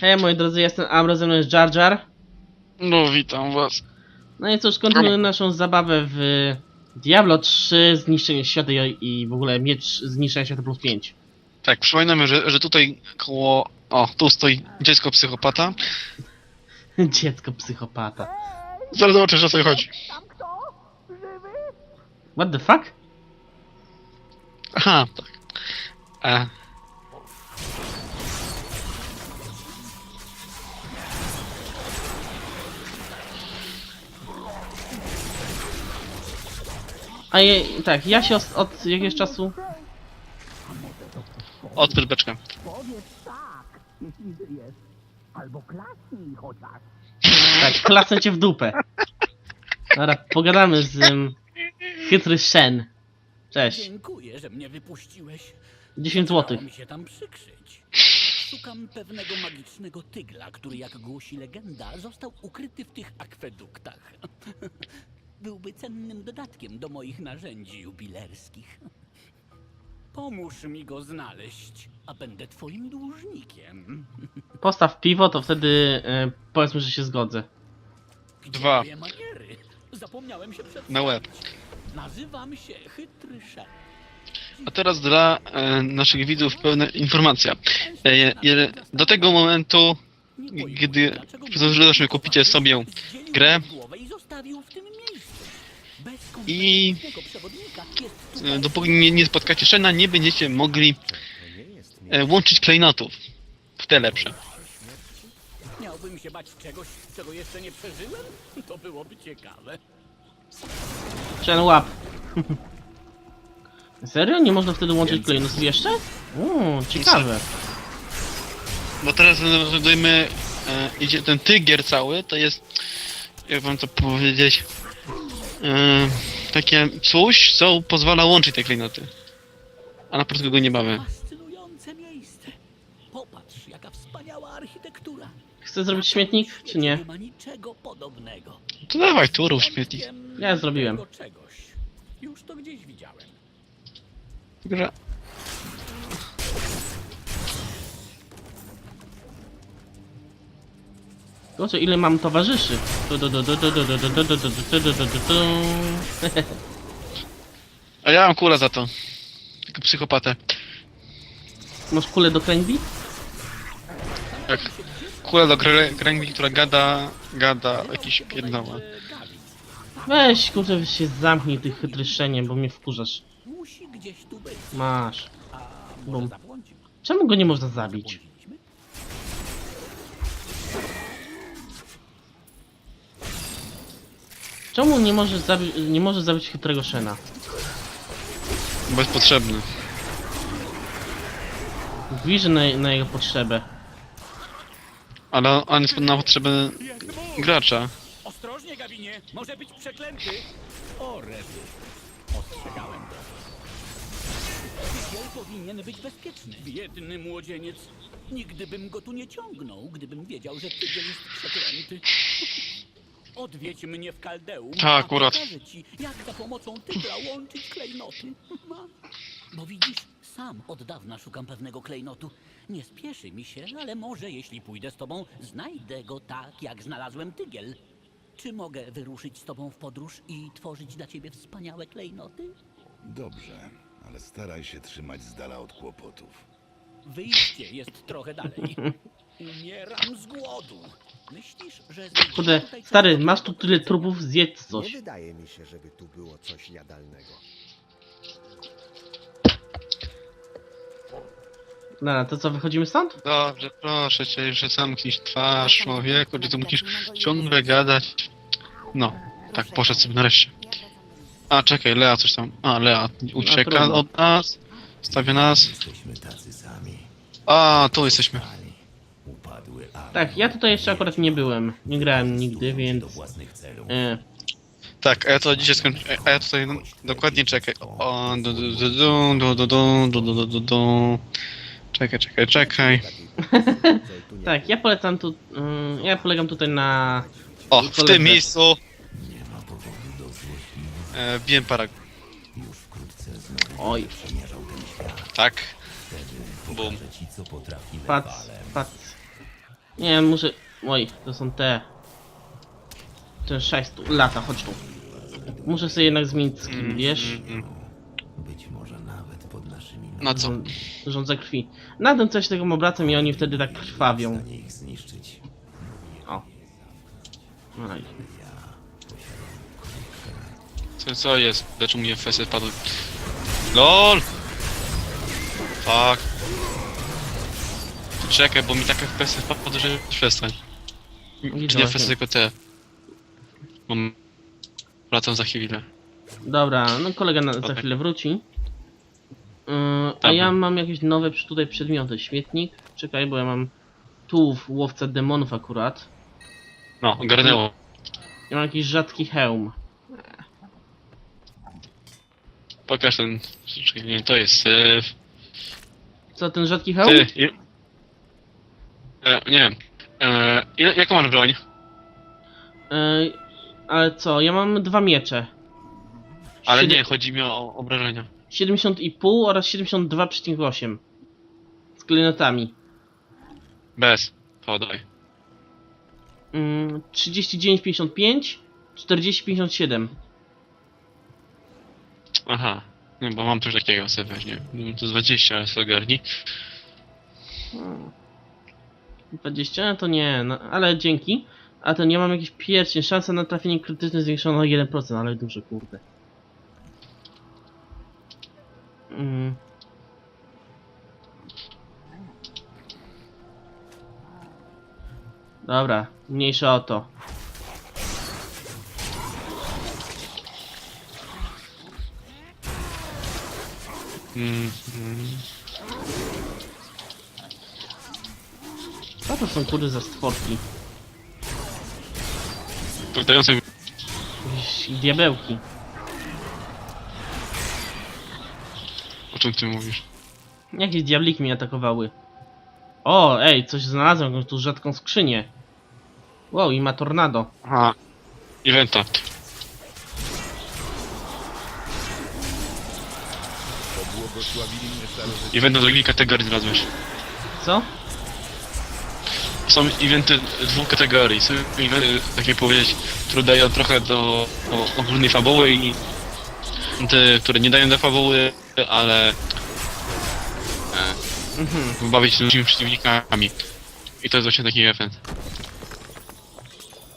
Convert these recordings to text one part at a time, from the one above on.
Hej moi drodzy, jestem Amro, ze mną jest Jar Jar. No, witam was. No i cóż, kontynuujemy naszą zabawę w Diablo 3, Zniszczenie Świata i i w ogóle Miecz Zniszczenia Świata plus 5. Tak, przypominam, że, że tutaj koło... O, tu stoi dziecko psychopata. Dziecko psychopata. Zaraz zobaczysz, o co chodzi. What the fuck? Aha, tak. E, A je, tak, ja się od, od jakiegoś czasu... odpyt beczkę. Powiedz tak. Tak, klasę cię w dupę. Dobra, pogadamy z um, chytry Shen. Cześć. Dziękuję, że mnie wypuściłeś. 10 Udało złotych. mi się tam przykrzyć. Szukam pewnego magicznego tygla, który, jak głosi legenda, został ukryty w tych akweduktach. Byłby cennym dodatkiem do moich narzędzi jubilerskich. Pomóż mi go znaleźć, a będę twoim dłużnikiem. Postaw piwo, to wtedy e, powiedzmy, że się zgodzę. Dwa. moje maniery? Zapomniałem się przedstawić. Na łeb. Nazywam się Chytry Szen. A teraz dla e, naszych widzów pełna informacja. E, je, do tego momentu, gdy zresztą kupicie sobie grę i e, dopóki nie, nie spotkacie Shena, nie będziecie mogli e, łączyć klejnotów. W te lepsze. Miałbym się bać czegoś, czego jeszcze nie przeżyłem? To byłoby ciekawe. Shen łap. Serio? Nie można wtedy łączyć klejnotów jeszcze? Uuu, ciekawe. Bo teraz znajdujemy, e, idzie ten tygier cały, to jest, jak wam to powiedzieć, e, takie coś, co pozwala łączyć te klejnoty. A na początku go nie mamy. Fascynujące miejsce. Popatrz, jaka wspaniała architektura. Chcę zrobić śmietnik, czy nie? Nie ma niczego podobnego. To dawaj, tu rób śmietnik. Ja zrobiłem. tego Czegoś. Już to gdzieś widziałem. Gra. Du, du, du, du. A ja mam kulę za to. Tylko psychopatę. Masz kulę do kręgli? Tak. Kula do krę- kręgli, która gada, gada jakiś pierdoła. E. Weź kurczę się zamknij ty chytry Szenie, bo mnie wkurzasz. Musi gdzieś tu być. Masz. Bum. Czemu go nie można zabić? Czemu nie może zabić, nie może zabić chytrego Szena? Bo jest potrzebny. Widzę na, na jego potrzebę. Ale on jest na potrzeby gracza. Ostrożnie, Gawinie! Może być przeklęty! O, rety. Ostrzegałem go. Tygiel powinien być bezpieczny. Biedny młodzieniec. Nigdy bym go tu nie ciągnął, gdybym wiedział, że tygiel jest przeklęty. Odwiedź mnie w Kaldeum. Tak, a akurat. pokażę ci, jak za pomocą tygla łączyć klejnoty. Bo widzisz, sam od dawna szukam pewnego klejnotu. Nie spieszy mi się, ale może jeśli pójdę z tobą, znajdę go tak, jak znalazłem tygiel. Czy mogę wyruszyć z tobą w podróż i tworzyć dla ciebie wspaniałe klejnoty? Dobrze, ale staraj się trzymać z dala od kłopotów. Wyjście jest trochę dalej. Umieram z głodu. Myślisz, że... znajdziemy Kurde, tutaj stary, masz tu tyle trupów, zjedz Nie coś. wydaje mi się, żeby tu było coś jadalnego. Dobra, to co, wychodzimy stąd? Dobrze, proszę cię, już zamknij twarz człowieku, czy tu musisz ciągle gadać. No, tak, poszedł sobie nareszcie. A, czekaj, Lea coś tam... A, Lea ucieka trudno. od nas. Stawia nas. Jesteśmy tacy sami. A, tu jesteśmy. Tak, ja tutaj jeszcze akurat nie byłem. Nie grałem nigdy, więc... E, Tak, a ja to dzisiaj skończę... A ja tutaj no, dokładnie czekaj. O, du, du, du, du, du, du, du, du, du, du, du. Czekaj, czekaj, czekaj. Tak, ja polecam tu... Mm, ja polegam tutaj na... O, w Koledze. tym miejscu... E, wiem parag... Już wkrótce znowu Oj, przemierzał ten świat. Tak. Bum. Ci, co potrafi patrz, Nepalem. patrz. Nie, muszę... Oj, to są te... Ten 6 tu, lata, chodź tu. Muszę sobie jednak zmienić skin, wiesz? Mm, mm. Być może nawet pod naszymi Na co? Rząd- Rządza krwi. Na tym coś tego obracam i oni wtedy tak krwawią. ich zniszczyć. O. No i... Co, co jest? Dlaczego mnie FS padły? LOL! Fuck. Czekaj, bo mi tak FPS padły, że przestań. Czy nie FPS, tylko te. Mam... Wracam za chwilę. Dobra, no kolega na, za chwilę wróci. Yy, a Dobra. ja mam jakieś nowe przy- tutaj przedmioty. Śmietnik. Czekaj, bo ja mam tułów łowca demonów akurat. No, ogarnęło. Ja mam jakiś rzadki hełm. Pokaż ten... Czekaj, nie, to jest... E, Co, ten rzadki hełm? ty, i... e, nie wiem. E, ile, jaką masz broń? Yy, ale co, ja mam dwa miecze. Ale Siedem- nie, chodzi mi o obrażenia. 70,5 oraz 72,8. Z klejnotami. Bez. Podaj. Mm, 39,55, 40,57. Aha. Nie, bo mam coś takiego sobie weźmie. No, To z 20, ale sobie ogarni. 20 no to nie, no, ale dzięki. A ten ja mam jakiś pierścień, szansa na trafienie krytyczne zwiększona o 1%, ale duże kurde. Mm. Dobra, mniejsza o to. Mm, mm. Co to są kurde za stworki? Powtarzający Jakieś diabełki. o czym ty mówisz. Jakieś diabliki mnie atakowały. O, ej, coś znalazłem, jakąś tu rzadką skrzynię. Wow, i ma tornado. Aha. Eventa. Pobłogosławili mnie starożytni. Event do drugiej kategorii znalazłeś. Co? Są eventy dwóch kategorii. Są eventy, tak jak powiedzieć, które dają trochę do, do ogólnej fabuły i te, które nie dają do fabuły, ale e, Mhm. bawić się ludźmi przeciwnikami. I to jest właśnie taki event.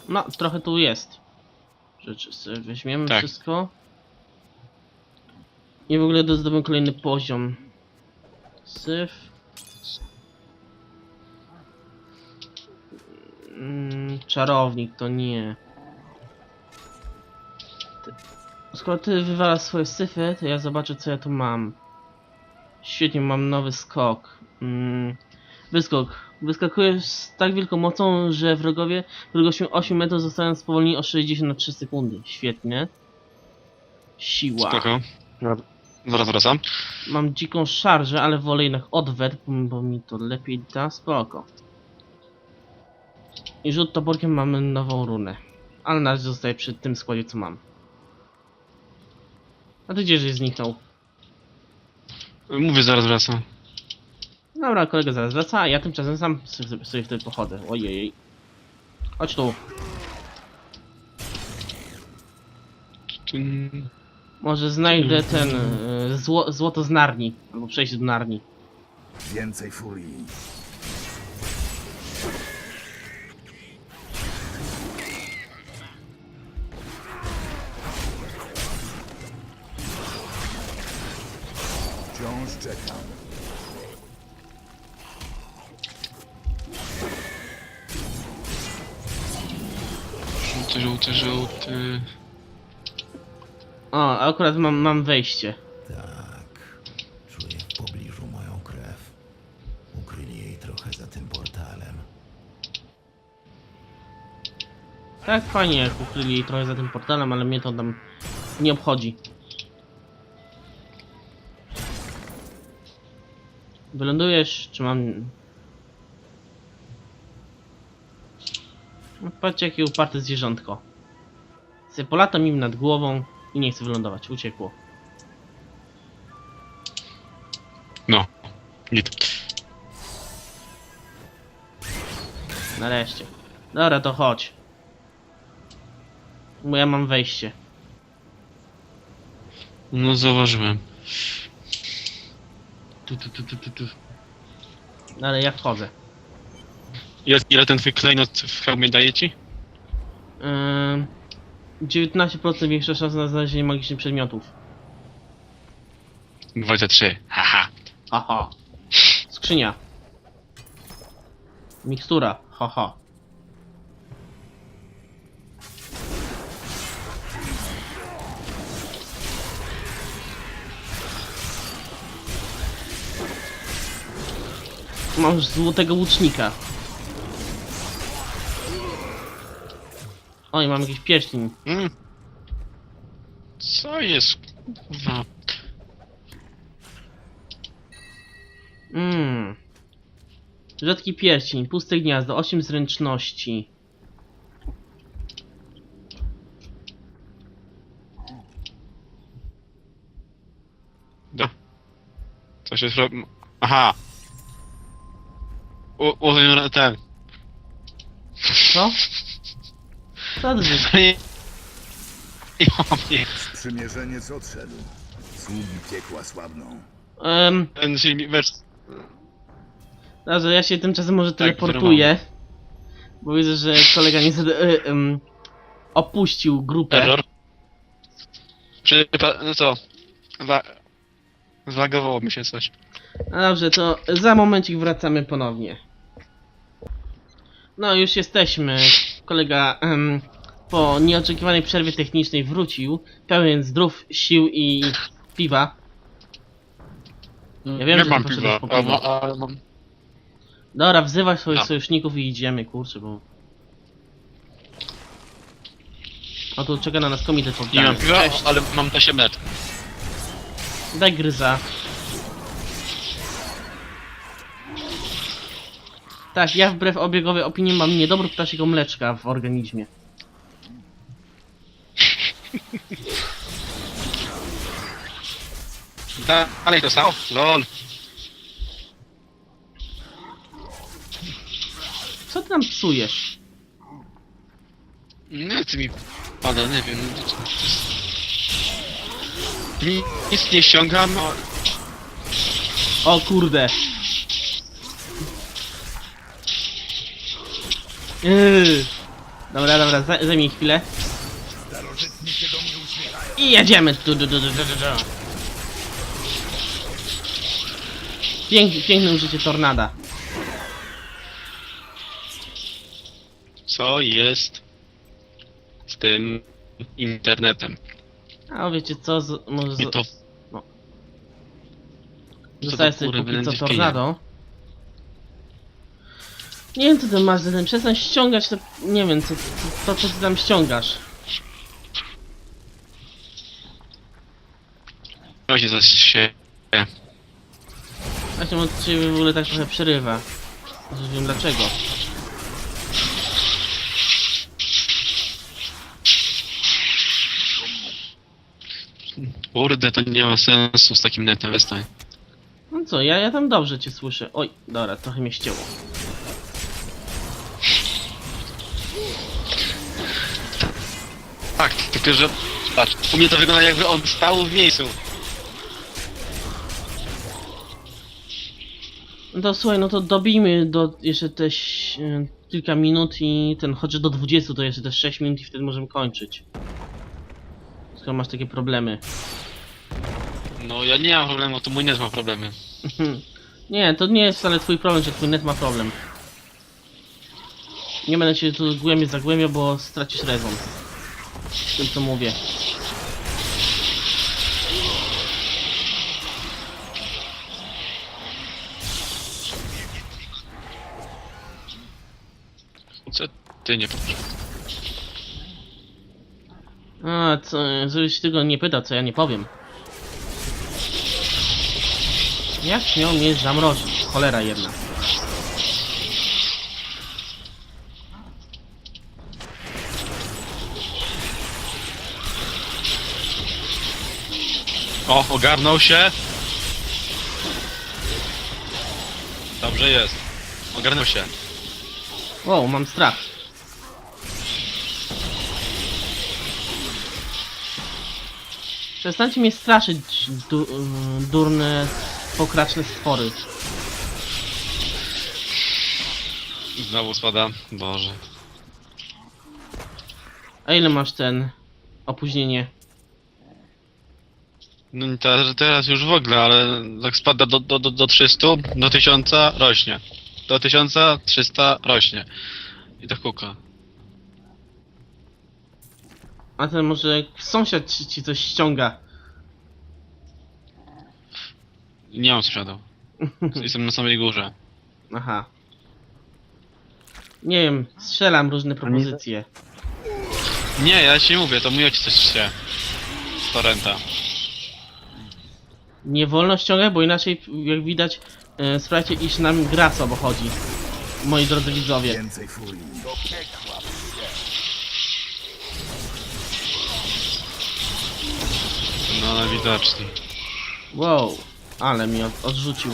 No, trochę tu jest. Rzeczy sobie weźmiemy Tak. wszystko. I w ogóle dozdobym kolejny poziom. Syf. Mm, czarownik to nie. Ty. Skoro ty wywalasz swoje syfy, to ja zobaczę co ja tu mam. Świetnie, mam nowy skok. Mm, wyskok. Wyskakujesz z tak wielką mocą, że wrogowie w długości 8 metrów zostają spowolnieni o 60 na 3 sekundy. Świetnie. Siła. Spoko. Zaraz wracam. Mam dziką szarżę, ale wolę jednak odwet, bo mi to lepiej da. Spoko. I rzut toporkiem mamy nową runę. Ale na razie zostaję przy tym składzie co mam. A ty gdzie żeś zniknął? Mówię, zaraz wracam. Dobra, kolega zaraz wraca, a ja tymczasem sam sobie, sobie wtedy pochodzę. Ojej. Chodź tu. Może znajdę ten y, zło, złoto z Narni. Albo przejść do Narni. Więcej furii. Wciąż czekam. Żółty, żółty, żółty. O, a akurat mam, mam wejście. Tak. Czuję w pobliżu moją krew. Ukryli jej trochę za tym portalem. Tak fajnie jak ukryli jej trochę za tym portalem, ale mnie to tam nie obchodzi. Wylądujesz, czy mam... No, patrzcie jakie uparte zwierzątko. Se polatam im nad głową i nie chce wylądować, uciekło. No. Git. Nareszcie. Dobra, to chodź. Bo ja mam wejście. No zauważyłem. Tu, tu, tu, tu, tu, tu. No ale ja wchodzę. Ile, ile ten twój klejnot w hełmie daje ci? Ym, 19% większa szansa na znalezienie magicznych przedmiotów. 23. Haha. Haha. Skrzynia. Mikstura. Haha. Już złotego łucznika. Oj, mam jakiś pierścień. Mm. Co jest? Kurwa. Mmm. Rzadki pierścień, puste gniazdo, 8 zręczności. Co się zrobi? Aha. U, użyj ten. Co? Co to jest? I nie. Sprzymierzeniec odszedł. Sługi piekła słabną. Um, Ten silnik wers. dobrze, ja się tymczasem może Tak, teleportuję. Bo widzę, że kolega niestety y, ym, opuścił grupę. Error. Czy, no co? Za... Zlagowało mi się coś. No dobrze, to za momencik wracamy ponownie. No, już jesteśmy. Kolega em, po nieoczekiwanej przerwie technicznej wrócił, pełen zdrów, sił i piwa. Ja wiem, nie że mam ty piwa, poszedłeś po a, piwo. ma- a mam... Dobra, wzywaj swoich No. sojuszników i idziemy, kurczę, bo... O, tu czeka na nas komitet Nie mam piwa, ale mam 8 net. Daj gryza. Tak, ja wbrew obiegowej opinii mam niedobór ptasiego mleczka w organizmie. Dalej to samo? Lol. Co ty tam psujesz? Nie, ty mi pada, nie wiem. to- to- to jest- Ni- Nic nie ściągam, a O kurde. Yy. Dobra, dobra, za- zajmij chwilę. I jedziemy. Du, du, du, du, du, du, du. Pięk, piękne użycie tornada. co jest z tym internetem? A wiecie co, z, może I z, to zostaje to sobie póki co tornado. Nie wiem co ty masz za ten, przestań ściągać to, nie wiem co, to co ty tam ściągasz. Właśnie coś się... Właśnie od ciebie w ogóle tak trochę przerywa. Nie wiem dlaczego. Kurde, to nie ma sensu z takim netem, przestań. No co, ja, ja tam dobrze cię słyszę. Oj, dobra, trochę mnie ścięło. Tak, tylko że... Patrz, u mnie to wygląda jakby on stał w miejscu. No to słuchaj, no to dobijmy do jeszcze te ś- e, kilka minut i ten, chociaż do 20 to jeszcze te 6 minut i wtedy możemy kończyć. Skoro masz takie problemy. No ja nie mam problemu, to mój net ma problemy. nie, to nie jest wcale twój problem, że twój net ma problem. Nie będę się tu głębiej zagłębiał, bo stracisz rezon. W tym co mówię. Co ty nie powiesz? A, co, żebyś tego nie pytał, co ja nie powiem. Jak śmiał mnie zamrozić? Cholera jedna. O, ogarnął się. Dobrze jest. Ogarnął się. Wow, mam strach. Przestańcie mnie straszyć, du durne, pokraczne stwory. Znowu spada. Boże. A ile masz ten opóźnienie? No teraz, teraz już w ogóle, ale jak spada do, do, do, do 300, do 1000 rośnie. Do 1300 rośnie. I tak kuka. A ten może sąsiad ci, ci coś ściąga. Nie mam sąsiadów. Jestem na samej górze. Aha. Nie wiem, strzelam różne propozycje. Nie, ja ci mówię, to mój ojciec coś się. Torrenta. Nie wolno ściągać, bo inaczej, jak widać, e, słuchajcie, iż nam gra co chodzi. Moi drodzy widzowie. Więcej furii. No najwidoczniej. Wow, ale mi od, odrzucił.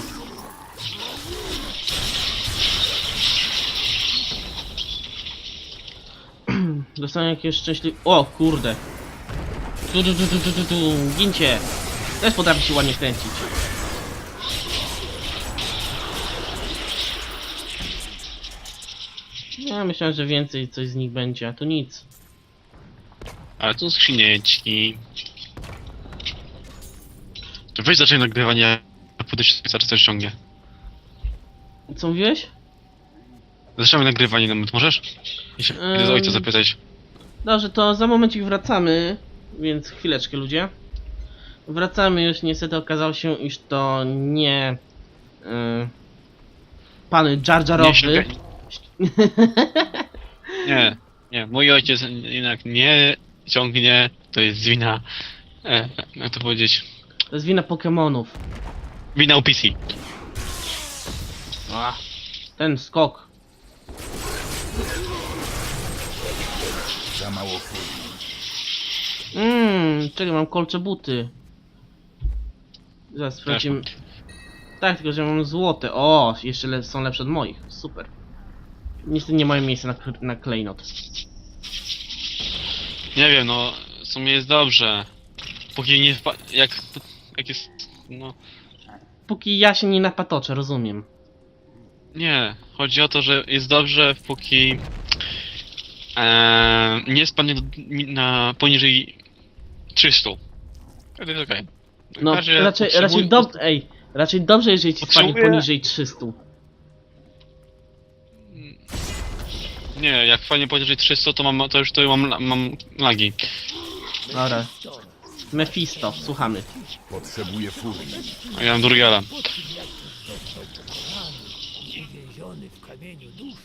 Dostałem jakieś szczęśliwe... O, kurde. Tu, tu, tu, tu, tu, tu, tu. Gincie. Też potrafi się ładnie kręcić. Ja myślałem, że więcej coś z nich będzie, a tu nic. Ale tu skrzynieczki. To weź zacznij nagrywanie, a potem się zaraz coś ściągnie. Co mówiłeś? Zaczynamy nagrywanie, no możesz? I się idę z ojca Em. zapytać. Dobrze, to za momencik wracamy, więc chwileczkę ludzie. Wracamy już, niestety okazało się, iż to nie yy, pan Jar Nie, Jarowy. nie, nie, mój ojciec jednak nie ciągnie, to jest wina, e, jak to powiedzieć, To jest wina Pokemonów. wina UPC. A, ten skok. Za mało furii. Mmm, czekaj, mam kolcze buty. Zaraz sprawdzimy. Tak, tylko że mam złote. O, jeszcze le są lepsze od moich. Super. Niestety nie mają miejsca na, na klejnot. Nie wiem, no, w sumie jest dobrze. Póki nie wpa- jak, jak jest, no, Póki ja się nie napatoczę, rozumiem. nie, chodzi o to, że jest dobrze, póki e, nie spadnie do, na poniżej 300. Wtedy jest okej. No, Bardziej raczej, potrzebuj- raczej, dob ej, raczej dobrze, jeżeli ci spadnie Potrzebuję- poniżej 300. Nie, jak fajnie poniżej 300, to mam, to już to mam, mam lagi. Dobra. Mephisto, słuchamy. Potrzebuję furii. A ja mam Durgala. Uwięziony w kamieniu dusz,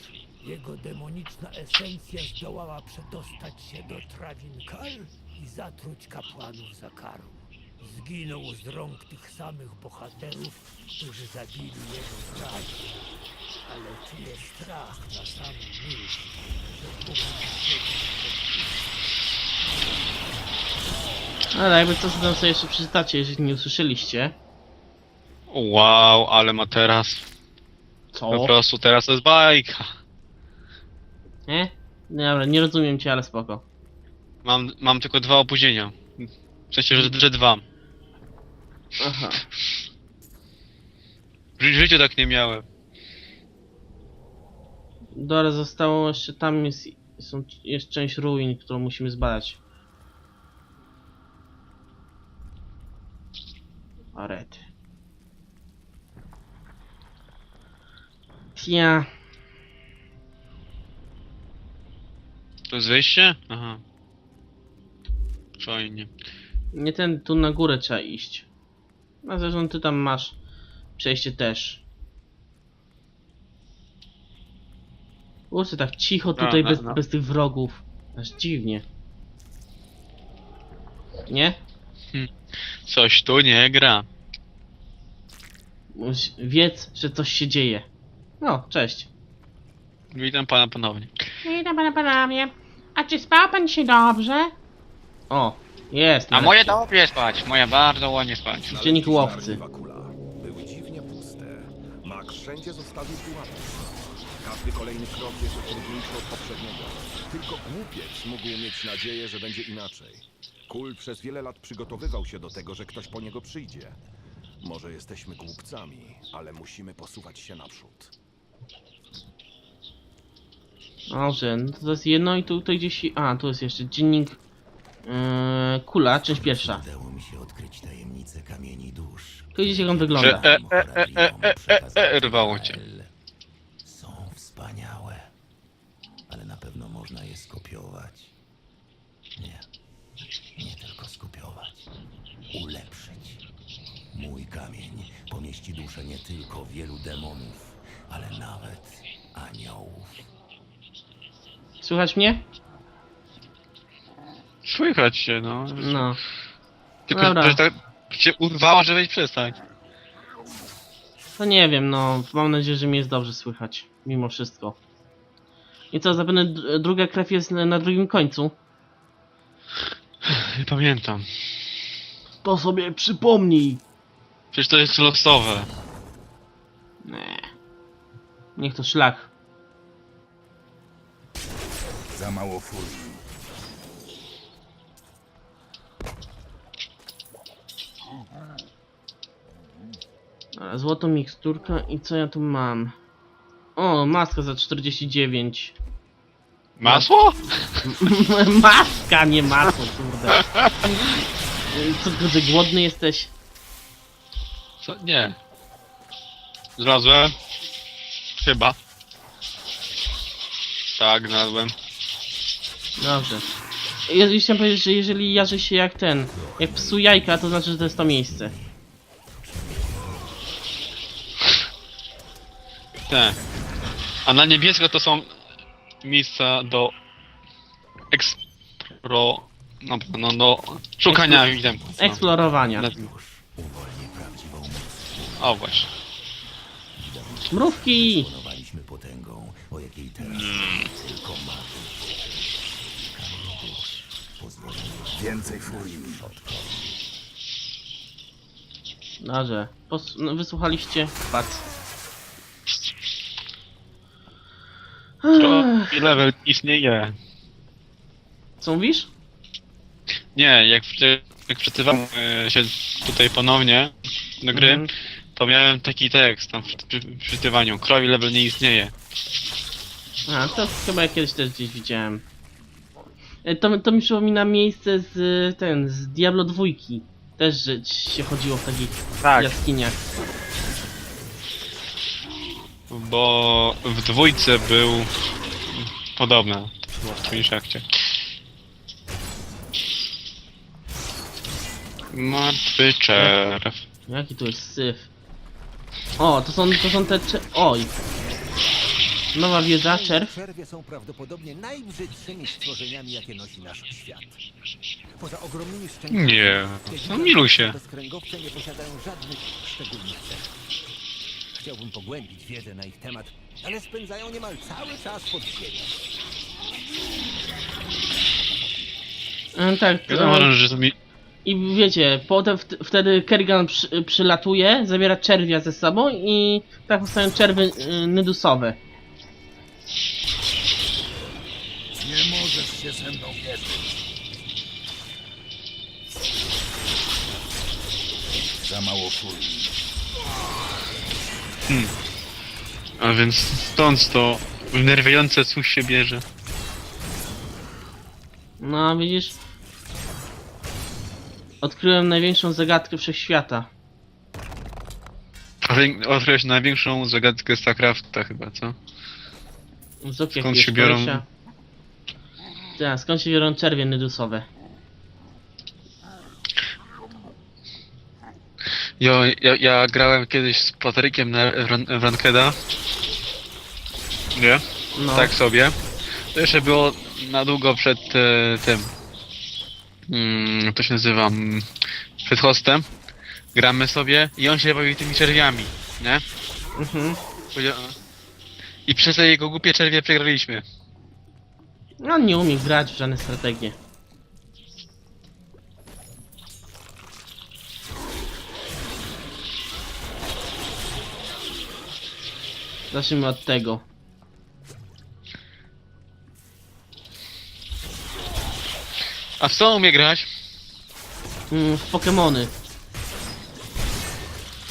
jego demoniczna esencja zdołała przedostać się do Trawinkal i zatruć kapłanów Zakaru. Zginął z rąk tych samych bohaterów, którzy zabili jego braci. Ale czuję strach na samą myśl, że Ale jakby co to sobie jeszcze przeczytacie, jeżeli nie usłyszeliście. Wow, ale ma teraz. Po Co? prostu teraz to jest bajka. Nie? Dobra, nie rozumiem cię, ale spoko. Mam, mam tylko dwa opóźnienia. W sensie, że, że dwa. Aha. W ży- w życiu tak nie miałem. Dobra, zostało jeszcze tam jest, są, jest część ruin, którą musimy zbadać. Arety. Ja. To jest wejście? Aha. Fajnie. Nie ten, tu na górę trzeba iść. A zresztą ty tam masz przejście też. Kurczę, tak cicho tutaj no, bez, no. bez tych wrogów. Aż dziwnie. Nie? Coś tu nie gra. Muś- Wiedz, że coś się dzieje. No, cześć. Witam pana ponownie. Witam pana panowie. A czy spał pan dzisiaj dobrze? O, jest. A moje dobrze spać, moje bardzo ładnie spać. Dziennik łowcy. Były dziwnie puste. Mak wszędzie zostawił pułapki. Każdy kolejny krok jest trudniejszy od poprzedniego. Tylko głupiec mógł mieć nadzieję, że będzie inaczej. Kul przez wiele lat przygotowywał się do tego, że ktoś po niego przyjdzie. Może jesteśmy głupcami, ale musimy posuwać się naprzód. Dobrze, no to jest jedno i tu, tutaj gdzieś... A, tu jest jeszcze dziennik... Yy, kula, część pierwsza. Udało mi się odkryć tajemnicę kamieni dusz. Tu gdzieś jak on wygląda. Że e, e, e, e, e, e, e, rwało cię. Są wspaniałe, ale na pewno można je skopiować. Nie, nie tylko skopiować, ulepszyć. Mój kamień pomieści duszę nie tylko wielu demonów, ale nawet aniołów. Słychać mnie? Słychać się, no. No. Tylko, Dobra. że tak cię urwało, żebyś przestań. To nie wiem, no. Mam nadzieję, że mnie jest dobrze słychać. Mimo wszystko. I co, zapewne druga krew jest na, na drugim końcu. Nie pamiętam. To sobie przypomnij. Przecież to jest losowe. Nie. Niech to szlak. Za mało furii. Złoto miksturka i co ja tu mam? O, maska za 49. Masło? Maska, nie masło, kurde. Co, kurde, głodny jesteś? Co? Nie. Znalazłem. Chyba. Tak, znalazłem. Dobrze. Ja chciałem powiedzieć, że jeżeli jarzy się jak ten, jak psu jajka, to znaczy, że to jest to miejsce. Te. A na niebiesko to są miejsca do ekspro... No, no, no, szukania itemków. No. Eksplorowania. O, właśnie. Mrówki! Planowaliśmy potęgą, o jakiej teraz tylko marzyć. Kamień dusz pozwoli Więcej furii. Dobrze. Pos no, wysłuchaliście? Patrz. To level istnieje. Co mówisz? Nie, jak, jak e, się tutaj ponownie do gry, Mhm. to miałem taki tekst tam w przy- wczytywaniu. Krowi level nie istnieje. A, to chyba ja kiedyś też gdzieś widziałem. E, To, to mi przypomina miejsce z y, ten, z Diablo 2. Też, że się chodziło w takich Tak. jaskiniach. Bo w dwójce był podobne. To było w Twin Shafcie. Martwy czerw. Jaki tu jest syf? O, to są, to są te cze... Oj. Nowa wieża, czerw. Czerwie są prawdopodobnie najbrzydszymi stworzeniami, jakie nosi nasz świat. Poza ogromnymi szczękami, Nie, te są milusie. bezkręgowce nie posiadają żadnych szczególnych cech. Chciałbym pogłębić wiedzę na ich temat, ale spędzają niemal cały czas pod ziemią. E, tak, Wiadomo, e, że są mi... i wiecie, potem wt wtedy Kerrigan przy przylatuje, zabiera czerwia ze sobą i tak powstają czerwy y, nydusowe. Nie możesz się ze mną mierzyć. Za mało furii. A więc stąd to wnerwiające coś się bierze. No, widzisz? Odkryłem największą zagadkę wszechświata. Powię- Odkryłeś największą zagadkę StarCrafta chyba, co? Skąd się biorą-. Tak, skąd się biorą czerwie nydusowe? Ja, ja, ja grałem kiedyś z Patrykiem na, w, Ran- w Rankeda. Nie? No, Tak sobie. To jeszcze było na długo przed e, tym. Mm, to się nazywa. Mm, przed hostem. Gramy sobie i on się bawi tymi czerwiami, nie? mhm. Powiedział- I przez te jego głupie czerwie przegraliśmy. On nie umie grać w żadne strategie. Zacznijmy od tego. A w co umie grać? Mm, w Pokémony.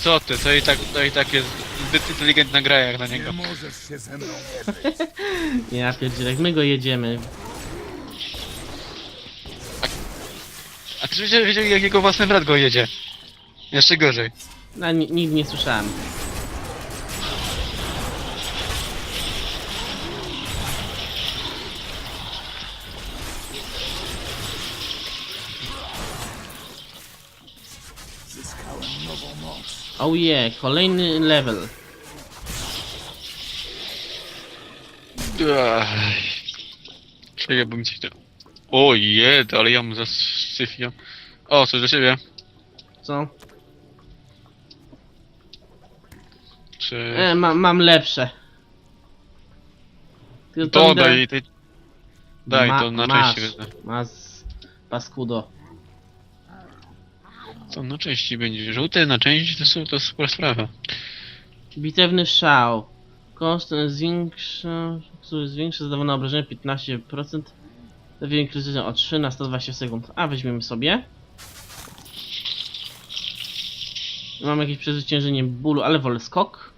Co ty, to i tak, to i tak jest zbyt inteligentna gra jak na niego. możesz się ze mną. Ja jak my go jedziemy. A czy widzieli jak jego własny brat go jedzie? Jeszcze gorzej. No, nigdy nie słyszałem. Oh yeah, kolejny level. Czekaj, bo mi coś to... O jed, ale ja mu zasyfiam. O, coś do siebie. Co? Czy... E, ma, mam lepsze. Tylko To mi da- daj, Ma- to na masz. części wezmę. Masz paskudo. Co na części będzie? Żółte na części to, są- to spora sprawa. Bitewny szał. Koszt ten zwiększa, który zwiększa zadawane obrażenia 15%. Zawienie krytyczne o 3 na 120 sekund. A weźmiemy sobie. Mam jakieś przezwyciężenie bólu, ale wolę skok.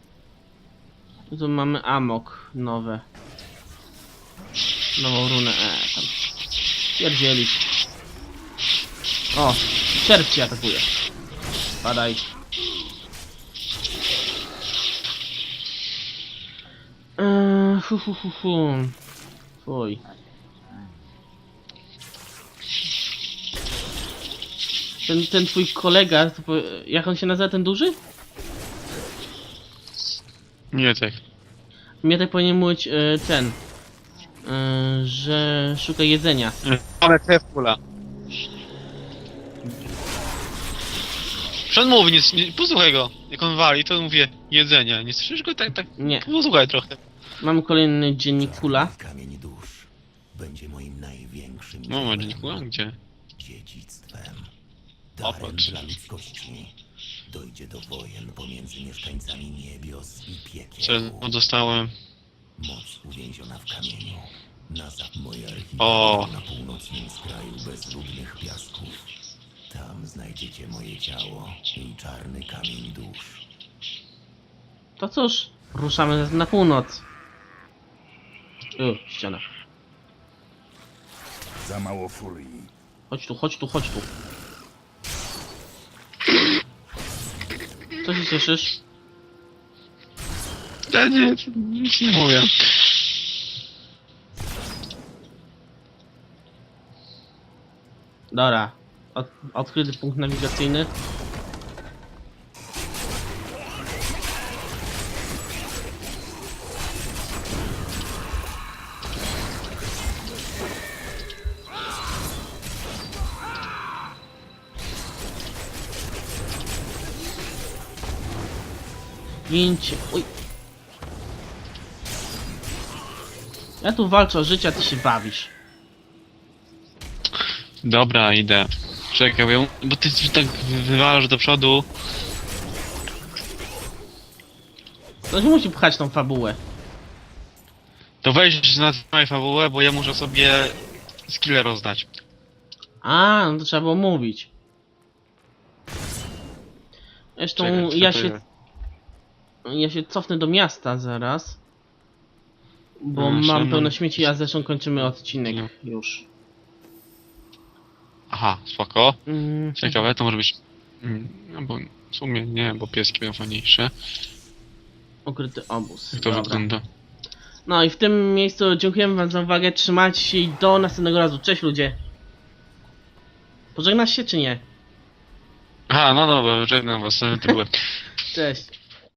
I tu mamy amok nowe. Nową runę. E, tam. Pierdzielić. O, czerw cię atakuje. Padaj. Eee, hu, hu, hu, hu. Fuj. Ten, ten twój kolega, to po, jak on się nazywa, ten duży? Nie tak. Mnie tak powinien mówić e, ten, e, że szuka jedzenia. Ale krew kula. Przed mówi, nie, nie, posłuchaj go. Jak on wali, to mówię jedzenie. Nie słyszysz go tak, tak. Nie, Posłuchaj trochę. mamy kolejny dziennik kula. Kamień dusz będzie moim największym No, ma dziełem, dziękuję, gdzie? dziedzictwem. Darem dla ludzkości. Dojdzie do wojen pomiędzy mieszkańcami niebios i Co piekieł. dostałem? Moc uwięziona w kamieniu. Na zap moje O. na północnym skraju bezludnych piasków. Znajdziecie moje ciało i czarny kamień dusz. To cóż, ruszamy na północ. O, ściana. Za mało furii. Chodź tu, chodź tu, chodź tu. Co się cieszysz? Ja nie, nic nie mówię. Dobra. Od, odkryty punkt nawigacyjny. Gincie. Uj. Ja tu walczę o życie, a ty się bawisz. Dobra, idę. Czekaj, bo, ja, bo ty tak wywalasz do przodu. Ktoś musi pchać tą fabułę. To weź na moją fabułę, bo ja muszę sobie skille rozdać. A, no to trzeba było mówić. Zresztą Czekaj, ja się, ja się cofnę do miasta zaraz. Bo No, mam pełno śmieci, a zresztą kończymy odcinek No. już. Aha, spoko. Mm, Ciekawe, to może być... Mm, No bo w sumie nie, bo pieski będą fajniejsze. ukryty obóz. Jak to Dobra. wygląda? No i w tym miejscu dziękujemy wam za uwagę, trzymajcie się i do następnego razu. Cześć ludzie. Pożegnasz się czy nie? Aha, no dobra, żegnam was, to byłem. Cześć.